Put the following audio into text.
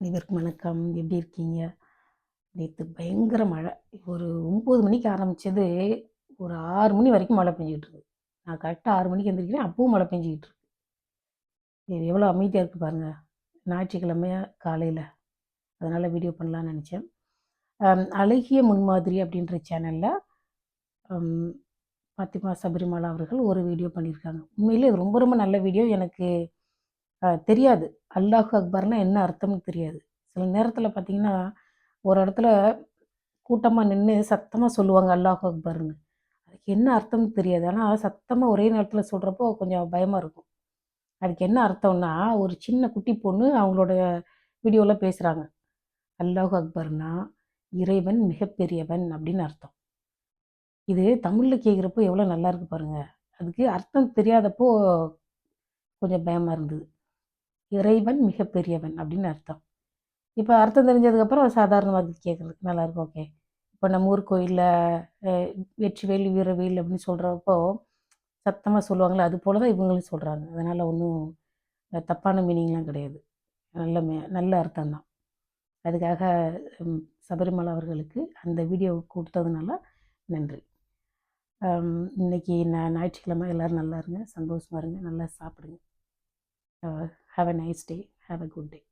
அனைவருக்கும் வணக்கம். எப்படி இருக்கீங்க? நேற்று பயங்கர மழை. ஒரு ஒம்பது மணிக்கு ஆரம்பித்தது ஒரு ஆறு மணி வரைக்கும் மழை பெஞ்சிக்கிட்டு இருக்கு. நான் கரெக்டாக ஆறு மணிக்கு எந்திரிக்கிறேன் அப்பவும் மழை பெஞ்சிக்கிட்டு இருக்கு. இது எவ்வளோ அமைதியாக இருக்குது பாருங்கள் ஞாயிற்றுக்கிழமையாக காலையில். அதனால் வீடியோ பண்ணலான்னு நினச்சேன். அழகிய முன்மாதிரி அப்படின்ற சேனலில் பாத்திமா சபரிமலா அவர்கள் ஒரு வீடியோ பண்ணியிருக்காங்க. உண்மையிலே இது ரொம்ப ரொம்ப நல்ல வீடியோ. எனக்கு தெரியாது. அல்லாஹ் அக்பர்னா என்ன அர்த்தம்னு தெரியாது. சில நேரத்தில் பார்த்தீங்கன்னா ஒரு இடத்துல கூட்டமாக நின்று சத்தமாக சொல்லுவாங்க அல்லாஹ் அக்பர்னு. அதுக்கு என்ன அர்த்தம்னு தெரியாது. ஆனால் சத்தமாக ஒரே நேரத்தில் சொல்கிறப்போ கொஞ்சம் பயமாக இருக்கும். அதுக்கு என்ன அர்த்தம்னா ஒரு சின்ன குட்டி பொண்ணு அவங்களோட வீடியோவில் பேசுகிறாங்க அல்லாஹ் அக்பர்னா இறைவன் மிகப்பெரியவன் அப்படின்னு அர்த்தம். இது தமிழில் கேட்குறப்போ எவ்வளோ நல்லா இருக்கு பாருங்கள் அதுக்கு அர்த்தம் தெரியாதப்போ கொஞ்சம் பயமாக இருந்தது. இறைவன் மிகப்பெரியவன் அப்படின்னு அர்த்தம். இப்போ அர்த்தம் தெரிஞ்சதுக்கப்புறம் சாதாரணமாக கேட்குறதுக்கு நல்லாயிருக்கும். ஓகே. இப்போ நம்ம ஊர் கோயிலில் வெற்றிவேல் வீரவேல் அப்படின்னு சொல்கிறப்போ சத்தமாக சொல்லுவாங்களே அது போல தான் இவங்களும் சொல்கிறாங்க அதனால் ஒன்றும் தப்பான மீனிங்லாம் கிடையாது. நல்ல மே நல்ல அர்த்தம் தான். அதுக்காக சபரிமலை அவர்களுக்கு அந்த வீடியோ கொடுத்ததுனால நன்றி. இன்றைக்கி இன்னைக்கு நான் ஞாயிற்றுக்கிழமை எல்லோரும் நல்லா இருங்க சந்தோஷமாக இருங்க நல்லா சாப்பிடுங்க. Uh, have a nice day. Have a good day.